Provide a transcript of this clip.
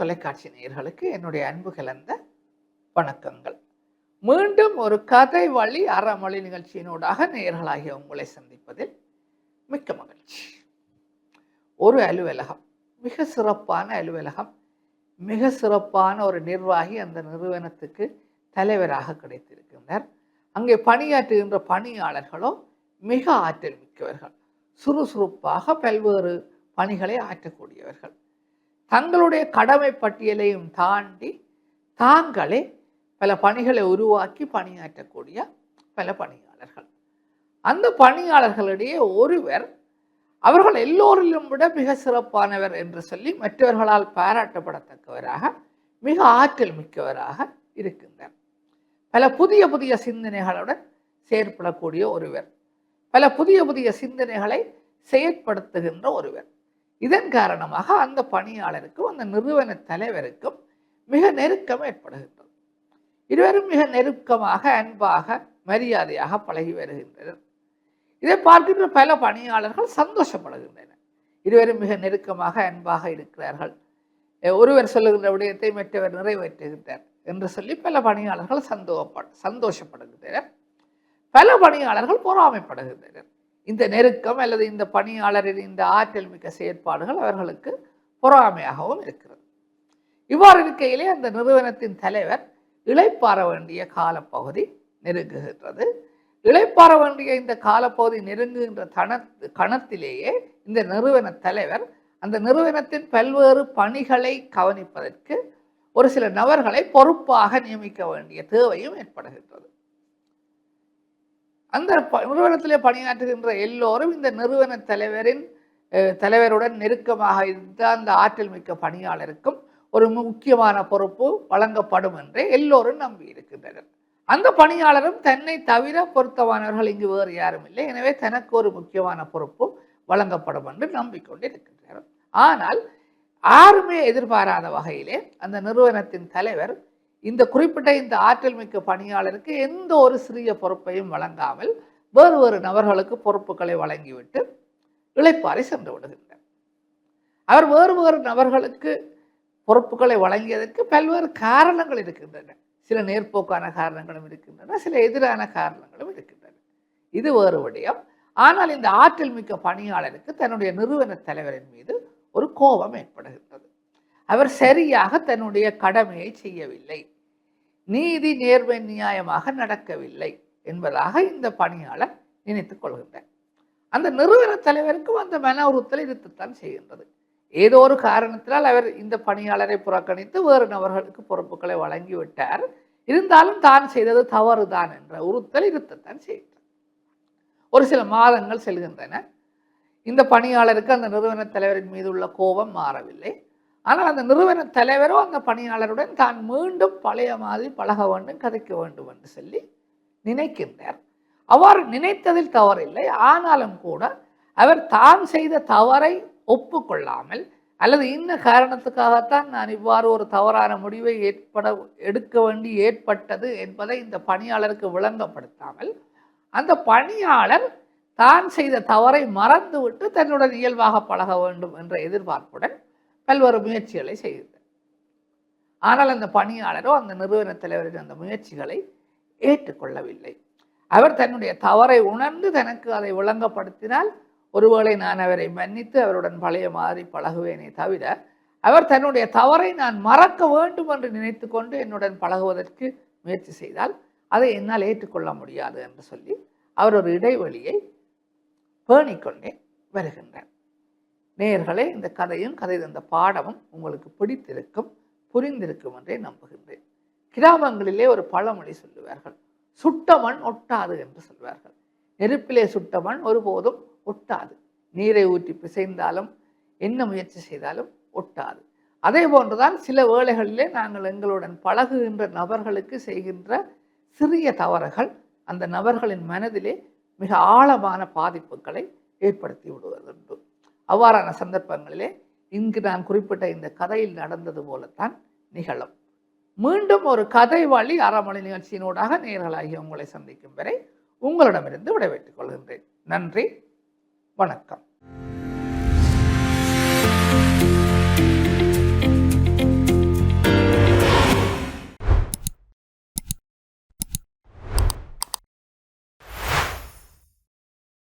தொலைக்காட்சி நேயர்களுக்கு என்னுடைய அன்பு கலந்த வணக்கங்கள். மீண்டும் ஒரு கதை வழி அறமொழி நிகழ்ச்சியினூடாக நேயர்களாகிய உங்களை சந்திப்பதில் மிக்க மகிழ்ச்சி. ஒரு அலுவலகம் மிக சிறப்பான அலுவலகம் மிக சிறப்பான ஒரு நிர்வாகி அந்த நிறுவனத்துக்கு தலைவராக கிடைத்திருக்கின்றார் அங்கே பணியாற்றுகின்ற பணியாளர்களோ மிக ஆற்றல் மிக்கவர்கள். சுறுசுறுப்பாக பல்வேறு பணிகளை ஆற்றக்கூடியவர்கள். தங்களுடைய கடமை பட்டியலையும் தாண்டி தாங்களே பல பணிகளை உருவாக்கி பணியாற்றக்கூடிய பல பணியாளர்கள். அந்த பணியாளர்களிடையே ஒருவர் அவர்கள் எல்லோரிலும் விட மிக சிறப்பானவர் என்று சொல்லி மற்றவர்களால் பாராட்டப்படத்தக்கவராக மிக ஆற்றல் மிக்கவராக இருக்கின்றார். பல புதிய புதிய சிந்தனைகளுடன் செயற்படக்கூடிய ஒருவர் பல புதிய புதிய சிந்தனைகளை செயற்படுத்துகின்ற ஒருவர். இதன் காரணமாக அந்த பணியாளருக்கும் அந்த நிறுவன தலைவருக்கும் மிக நெருக்கம் ஏற்படுகின்றது. இருவரும் மிக நெருக்கமாக அன்பாக மரியாதையாக பழகி வருகின்றனர். இதை பார்க்கின்ற பல பணியாளர்கள் சந்தோஷப்படுகின்றனர். இருவரும் மிக நெருக்கமாக அன்பாக இருக்கிறார்கள். ஒருவர் சொல்லுகின்ற விடயத்தை மற்றவர் நிறைவேற்றுகின்றார் என்று சொல்லி பல பணியாளர்கள் சந்தோகப்பட சந்தோஷப்படுகின்றனர். பல பணியாளர்கள் பொறாமைப்படுகின்றனர். இந்த நெருக்கம் அல்லது இந்த பணியாளரின் இந்த ஆற்றல் மிக்க செயற்பாடுகள் அவர்களுக்கு பொறாமையாகவும் இருக்கிறது. இவ்வாறு இருக்கையிலே அந்த நிறுவனத்தின் தலைவர் இழைப்பார வேண்டிய காலப்பகுதி நெருங்குகின்றது. இழைப்பாற வேண்டிய இந்த காலப்பகுதி நெருங்குகின்ற தன கணத்திலேயே இந்த நிறுவன தலைவர் அந்த நிறுவனத்தின் பல்வேறு பணிகளை கவனிப்பதற்கு ஒரு சில நபர்களை பொறுப்பாக நியமிக்க வேண்டிய தேவையும் ஏற்படுகின்றது. அந்த நிறுவனத்திலே பணியாற்றுகின்ற எல்லோரும் இந்த நிறுவன தலைவரின் தலைவருடன் நெருக்கமாக இருந்தால் அந்த ஆற்றல் மிக்க பணியாளருக்கும் ஒரு முக்கியமான பொறுப்பு வழங்கப்படும் என்று எல்லோரும் நம்பி இருக்கின்றனர். அந்த பணியாளரும் தன்னை தவிர பொருத்தமானவர்கள் இங்கு வேறு யாரும் இல்லை. எனவே தனக்கு ஒரு முக்கியமான பொறுப்பு வழங்கப்படும் என்று நம்பிக்கொண்டு இருக்கின்றனர் ஆனால் யாருமே எதிர்பாராத வகையிலே அந்த நிறுவனத்தின் தலைவர் இந்த குறிப்பிட்ட இந்த ஆற்றல் மிக்க பணியாளருக்கு எந்த ஒரு சிறிய பொறுப்பையும் வழங்காமல் வேறு வேறு நபர்களுக்கு பொறுப்புகளை வழங்கிவிட்டு இழைப்பாறை சென்று விடுகின்றார் அவர் வேறு வேறு நபர்களுக்கு பொறுப்புகளை வழங்கியதற்கு பல்வேறு காரணங்கள் இருக்கின்றன. சில நேர்போக்கான காரணங்களும் இருக்கின்றன சில எதிரான காரணங்களும் இருக்கின்றன. இது வேறு விடயம். ஆனால் இந்த ஆற்றல் மிக்க பணியாளருக்கு தன்னுடைய நிறுவன தலைவரின் மீது ஒரு கோபம் ஏற்படுகிறது. அவர் சரியாக தன்னுடைய கடமையை செய்யவில்லை. நீதி நேர்மை நியாயமாக நடக்கவில்லை என்பதாக இந்த பணியாளர் நினைத்துக் கொள்கின்றார். அந்த நிறுவன தலைவருக்கும் அந்த மன உறுத்தல் இருக்கத்தான் செய்கின்றது. ஏதோ ஒரு காரணத்தினால் அவர் இந்த பணியாளரை புறக்கணித்து வேறு நபர்களுக்கு பொறுப்புகளை வழங்கிவிட்டார். இருந்தாலும் தான் செய்தது தவறுதான் என்ற உறுத்தல் இருக்கத்தான் செய்கின்றார் ஒரு சில மாதங்கள் செல்கின்றன. இந்த பணியாளருக்கு அந்த நிறுவன தலைவரின் மீது உள்ள கோபம் மாறவில்லை. ஆனால் அந்த நிறுவன தலைவரோ அந்த பணியாளருடன் தான் மீண்டும் பழைய மாதிரி பழக வேண்டும் கதைக்க வேண்டும் என்று சொல்லி நினைக்கின்றார். அவ்வாறு நினைத்ததில் தவறில்லை. ஆனாலும் கூட அவர் தான் செய்த தவறை ஒப்புக்கொள்ளாமல் அல்லது இன்ன காரணத்துக்காகத்தான் நான் இவ்வாறு ஒரு தவறான முடிவை ஏற்பட எடுக்க வேண்டி ஏற்பட்டது என்பதை இந்த பணியாளருக்கு விளங்கப்படுத்தாமல் அந்த பணியாளர் தான் செய்த தவறை மறந்துவிட்டு தன்னுடன் இயல்பாக பழக வேண்டும் என்ற எதிர்பார்ப்புடன் பல்வேறு முயற்சிகளை செய்தது. ஆனால் அந்த பணியாளரோ அந்த நிறுவன தலைவரின் அந்த முயற்சிகளை ஏற்றுக்கொள்ளவில்லை. அவர் தன்னுடைய தவறை உணர்ந்து தனக்கு அதை விளங்கப்படுத்தினால் ஒருவேளை நான் அவரை மன்னித்து அவருடன் பழைய மாதிரி பழகுவேனே தவிர அவர் தன்னுடைய தவறை நான் மறக்க வேண்டும் என்று நினைத்து கொண்டு என்னுடன் பழகுவதற்கு முயற்சி செய்தால் அதை என்னால் ஏற்றுக்கொள்ள முடியாது என்று சொல்லி அவர் ஒரு இடைவெளியை பேணிக்கொண்டே வருகின்றார். நேயர்களே இந்த கதையும் கதை இந்த பாடமும் உங்களுக்கு பிடித்திருக்கும் புரிந்திருக்கும் என்றே நம்புகின்றேன். கிராமங்களிலே ஒரு பழமொழி சொல்லுவார்கள் சுட்ட மண் ஒட்டாது என்று சொல்வார்கள். நெருப்பிலே சுட்ட மண் ஒருபோதும் ஒட்டாது. நீரை ஊற்றி பிசைந்தாலும் என்ன முயற்சி செய்தாலும் ஒட்டாது. அதே போன்றுதான் சில வேளைகளிலே நாங்கள் எங்களுடன் பழகுகின்ற நபர்களுக்கு செய்கின்ற சிறிய தவறுகள் அந்த நபர்களின் மனதிலே மிக ஆழமான பாதிப்புகளை ஏற்படுத்தி விடுவதுண்டு. அவ்வாறான சந்தர்ப்பங்களிலே இங்கு நான் குறிப்பிட்ட இந்த கதையில் நடந்தது போலத்தான் நிகழும். மீண்டும் ஒரு கதை வழி அறமொழி நிகழ்ச்சியினூடாக நேர்களாகி உங்களை சந்திக்கும் வரை உங்களிடமிருந்து விடைபெற்றுக் கொள்கின்றேன். நன்றி. வணக்கம்.